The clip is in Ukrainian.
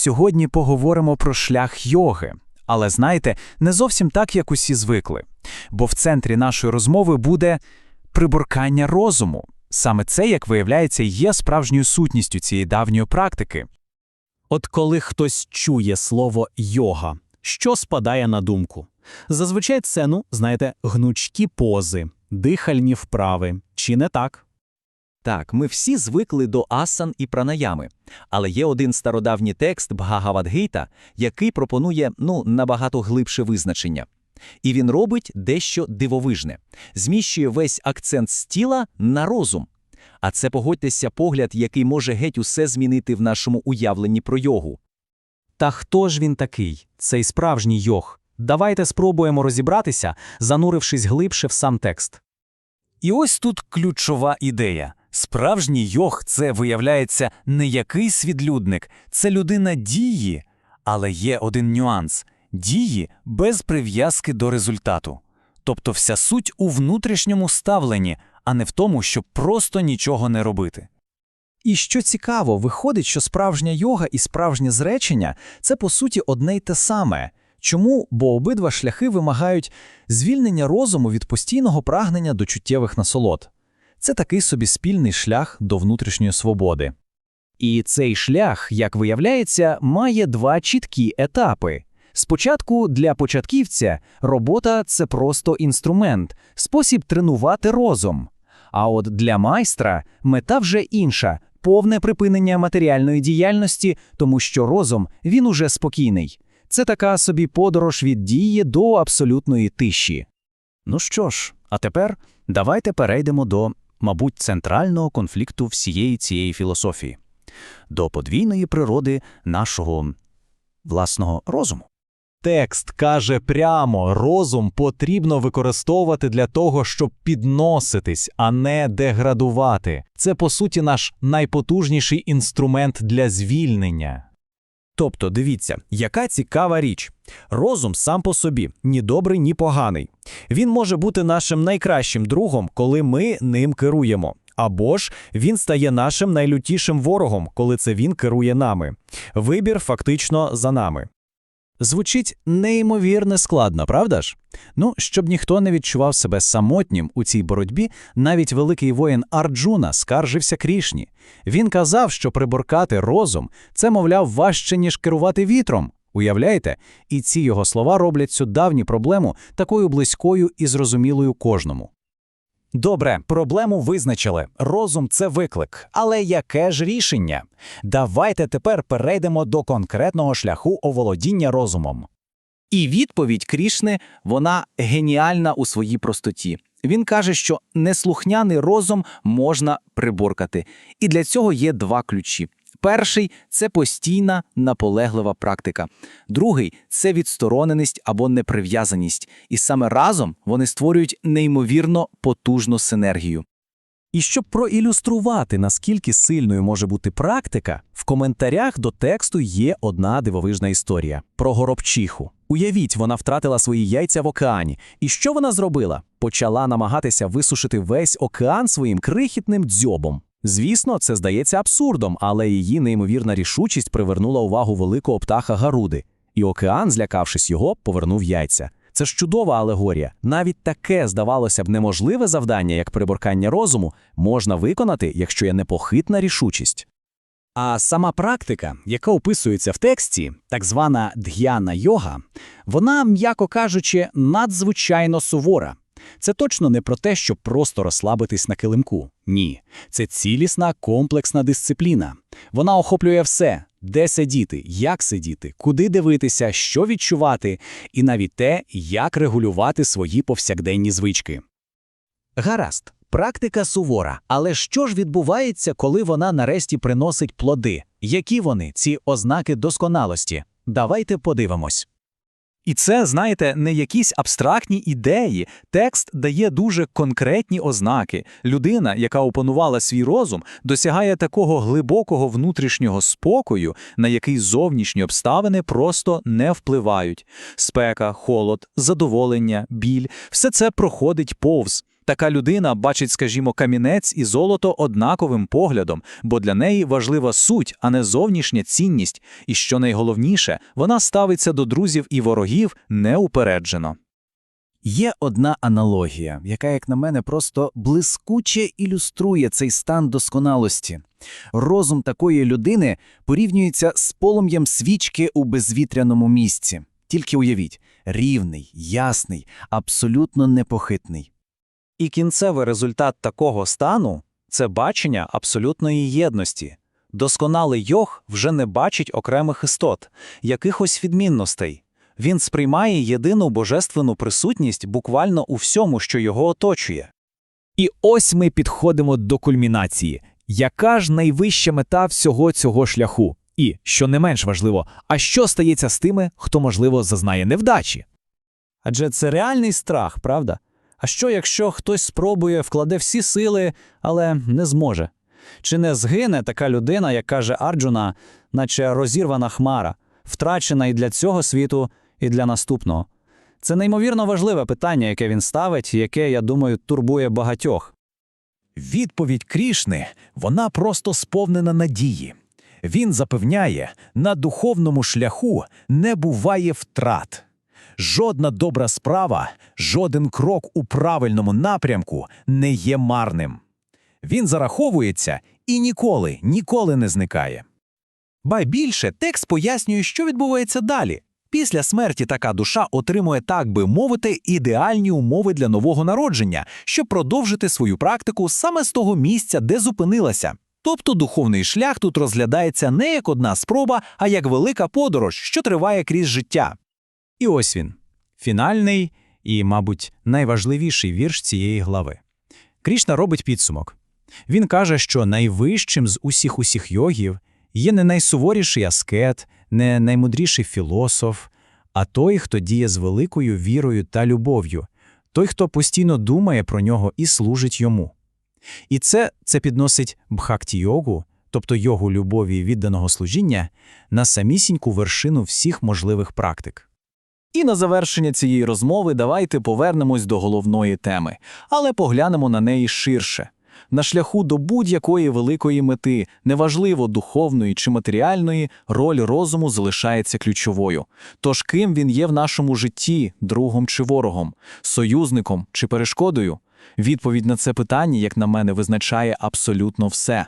Сьогодні поговоримо про шлях йоги, але знаєте, не зовсім так, як усі звикли. Бо в центрі нашої розмови буде приборкання розуму. Саме це, як виявляється, є справжньою сутністю цієї давньої практики. От коли хтось чує слово йога, що спадає на думку? Зазвичай це, ну, знаєте, гнучкі пози, дихальні вправи, чи не так? Так, ми всі звикли до асан і пранаями, але є один стародавній текст Бхагавадгіта, який пропонує ну, набагато глибше визначення. І він робить дещо дивовижне, зміщує весь акцент з тіла на розум. А це погодьтеся погляд, який може геть усе змінити в нашому уявленні про йогу. Та хто ж він такий, цей справжній йог? Давайте спробуємо розібратися, занурившись глибше в сам текст. І ось тут ключова ідея. Справжній йог це, виявляється, не якийсь відлюдник, це людина дії. Але є один нюанс дії без прив'язки до результату. Тобто вся суть у внутрішньому ставленні, а не в тому, щоб просто нічого не робити. І що цікаво, виходить, що справжня йога і справжнє зречення це по суті одне й те саме. Чому? Бо обидва шляхи вимагають звільнення розуму від постійного прагнення до чуттєвих насолод. Це такий собі спільний шлях до внутрішньої свободи. І цей шлях, як виявляється, має два чіткі етапи. Спочатку для початківця робота це просто інструмент, спосіб тренувати розум. А от для майстра мета вже інша повне припинення матеріальної діяльності, тому що розум він уже спокійний. Це така собі подорож від дії до абсолютної тиші. Ну що ж, а тепер давайте перейдемо до, мабуть, центрального конфлікту всієї цієї філософії, до подвійної природи нашого власного розуму. Текст каже прямо, розум потрібно використовувати для того, щоб підноситись, а не деградувати. Це, по суті, наш найпотужніший інструмент для звільнення. Тобто, дивіться, яка цікава річ. Розум сам по собі ні добрий, ні поганий. Він може бути нашим найкращим другом, коли ми ним керуємо. Або ж він стає нашим найлютішим ворогом, коли це він керує нами. Вибір фактично за нами. Звучить неймовірно складно, правда ж? Ну, щоб ніхто не відчував себе самотнім у цій боротьбі, навіть великий воїн Арджуна скаржився Крішні. Він казав, що приборкати розум це, мовляв, важче, ніж керувати вітром. Уявляєте? І ці його слова роблять цю давню проблему такою близькою і зрозумілою кожному. Добре, проблему визначили. Розум це виклик. Але яке ж рішення? Давайте тепер перейдемо до конкретного шляху оволодіння розумом. І відповідь Крішни, вона геніальна у своїй простоті. Він каже, що неслухняний розум можна приборкати. І для цього є два ключі. Перший це постійна наполеглива практика. Другий це відстороненість або неприв'язаність. І саме разом вони створюють неймовірно потужну синергію. І щоб проілюструвати, наскільки сильною може бути практика, в коментарях до тексту є одна дивовижна історія про горобчиху. Уявіть, вона втратила свої яйця в океані. І що вона зробила? Почала намагатися висушити весь океан своїм крихітним дзьобом. Звісно, це здається абсурдом, але її неймовірна рішучість привернула увагу великого птаха Гаруди, і океан, злякавшись його, повернув яйця. Це ж чудова алегорія. Навіть таке, здавалося б, неможливе завдання, як приборкання розуму, можна виконати, якщо є непохитна рішучість. А сама практика, яка описується в тексті, так звана дг'яна йога, вона, м'яко кажучи, надзвичайно сувора. Це точно не про те, щоб просто розслабитись на килимку. Ні, це цілісна комплексна дисципліна. Вона охоплює все, де сидіти, як сидіти, куди дивитися, що відчувати, і навіть те, як регулювати свої повсякденні звички. Гаразд, практика сувора, але що ж відбувається, коли вона нарешті приносить плоди? Які вони, ці ознаки досконалості? Давайте подивимось. І це, знаєте, не якісь абстрактні ідеї. Текст дає дуже конкретні ознаки. Людина, яка опанувала свій розум, досягає такого глибокого внутрішнього спокою, на який зовнішні обставини просто не впливають. Спека, холод, задоволення, біль все це проходить повз. Така людина бачить, скажімо, камінець і золото однаковим поглядом, бо для неї важлива суть, а не зовнішня цінність. І що найголовніше, вона ставиться до друзів і ворогів неупереджено. Є одна аналогія, яка, як на мене, просто блискуче ілюструє цей стан досконалості. Розум такої людини порівнюється з полум'ям свічки у безвітряному місці. Тільки уявіть, рівний, ясний, абсолютно непохитний. І кінцевий результат такого стану це бачення абсолютної єдності. Досконалий йог вже не бачить окремих істот, якихось відмінностей. Він сприймає єдину божественну присутність буквально у всьому, що його оточує. І ось ми підходимо до кульмінації. Яка ж найвища мета всього цього шляху? І, що не менш важливо, а що стається з тими, хто, можливо, зазнає невдачі? Адже це реальний страх, правда? А що, якщо хтось спробує, вкладе всі сили, але не зможе? Чи не згине така людина, як каже Арджуна, наче розірвана хмара, втрачена і для цього світу, і для наступного? Це неймовірно важливе питання, яке він ставить, яке, я думаю, турбує багатьох. Відповідь Крішни, вона просто сповнена надії. Він запевняє, на духовному шляху не буває втрат. Жодна добра справа, жоден крок у правильному напрямку не є марним. Він зараховується і ніколи, ніколи не зникає. Ба більше текст пояснює, що відбувається далі. Після смерті така душа отримує, так би мовити, ідеальні умови для нового народження, щоб продовжити свою практику саме з того місця, де зупинилася. Тобто духовний шлях тут розглядається не як одна спроба, а як велика подорож, що триває крізь життя. І ось він фінальний і, мабуть, найважливіший вірш цієї глави. Крішна робить підсумок. Він каже, що найвищим з усіх усіх йогів є не найсуворіший аскет, не наймудріший філософ, а той, хто діє з великою вірою та любов'ю, той, хто постійно думає про нього і служить йому. І це, це підносить бхакті-йогу, тобто йогу любові відданого служіння, на самісіньку вершину всіх можливих практик. І на завершення цієї розмови давайте повернемось до головної теми, але поглянемо на неї ширше. На шляху до будь-якої великої мети, неважливо духовної чи матеріальної, роль розуму залишається ключовою. Тож ким він є в нашому житті, другом чи ворогом, союзником чи перешкодою? Відповідь на це питання, як на мене, визначає абсолютно все.